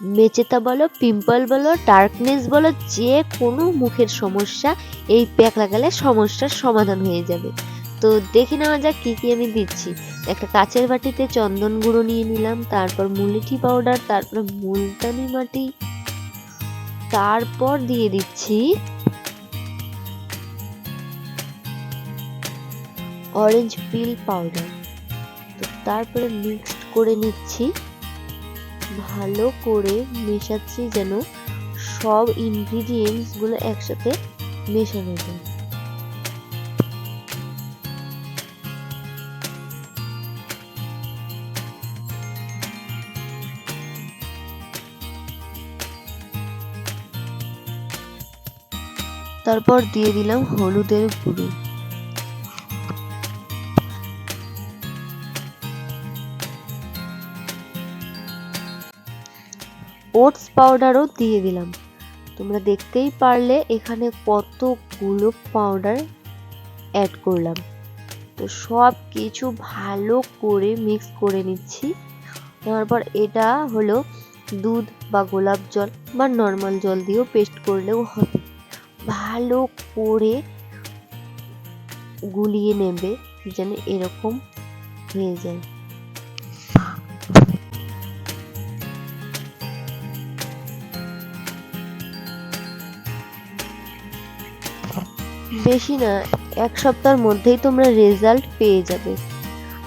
মেচেতা বলো, পিম্পল বলো ডার্কনেস বলো, যে কোনো মুখের সমস্যা, এই প্যাক লাগালে সমস্যার সমাধান হয়ে যাবে। তো দেখে নেওয়া যাক কী কী আমি দিচ্ছি। একটা কাচের বাটিতে চন্দন গুঁড়ো নিয়ে নিলাম, তারপর মুলেঠি পাউডার তারপর মুলতানি মাটি। তারপর দিয়ে দিচ্ছি অরেঞ্জ পিল পাউডার তো তারপরে মিক্সড করে নিচ্ছি। ভালো করে মেশাচ্ছি যেন সব ইনগ্রিডিয়েন্টসগুলো একসাথে মেশানো যায়। তারপর দিয়ে দিলাম হলুদের গুঁড়ো। ওটস পাউডারও দিয়ে দিলাম। তোমরা দেখতেই পারলে এখানে কতগুলো পাউডার অ্যাড করলাম। তো সব কিছু ভালো করে মিক্স করে নিচ্ছি। তারপর এটা হলো দুধ বা গোলাপ জল বা নর্মাল জল দিয়েও পেস্ট করলেও হবে ভালো করে গুলিয়ে নেবে যেন এরকম হয়ে যায়। বেশি না, এক সপ্তাহের মধ্যেই তোমরা রেজাল্ট পেয়ে যাবে।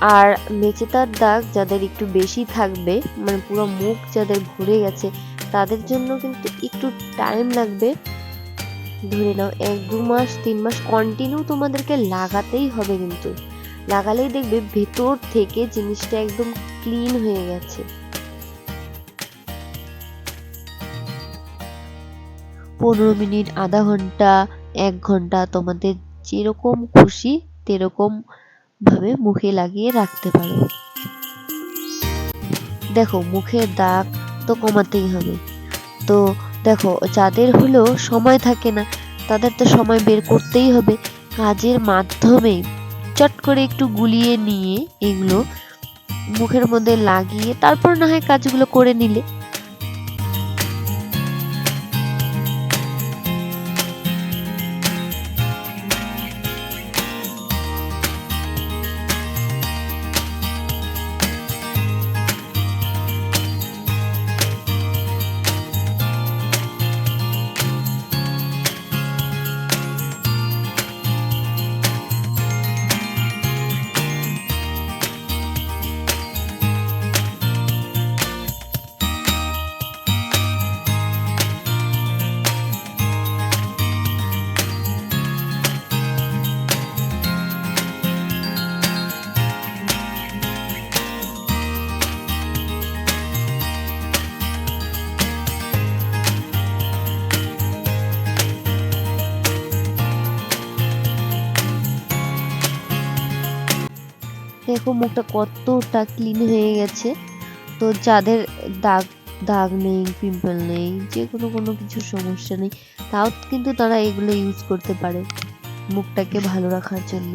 আর মেচেতার দাগ যাদের একটু বেশি থাকবে মানে পুরো মুখ যাদের ভরে গেছে, তাদের জন্য কিন্তু একটু টাইম লাগবে। ধরে নাও, এক, দু মাস, তিন মাস কন্টিনিউ তোমাদেরকে লাগাতেই হবে কিন্তু। লাগালেই দেখবে ভেতর থেকে জিনিসটা একদম ক্লিন হয়ে গেছে। পনেরো মিনিট, আধা ঘণ্টা এক ঘণ্টা তোমাদের যেরকম খুশি, তেরকম ভাবে মুখে লাগিয়ে রাখতে পারো। দেখো মুখের দাগ তো কমাতেই হবে। তো দেখো, যাদের হলো সময় থাকে না, তাদের তো সময় বের করতেই হবে। কাজের মাধ্যমে চট করে একটু গুলিয়ে নিয়ে এগুলো মুখের মধ্যে লাগিয়ে, তারপর না হয় কাজগুলো করে নিলে। দেখো মুখটা কতটা ক্লিন হয়ে গেছে। তো যাদের দাগ দাগ নেই পিম্পল নেই যে কোনো কোনো কিছু সমস্যা নেই, তাও কিন্তু তারা এগুলো ইউজ করতে পারে মুখটাকে ভালো রাখার জন্য।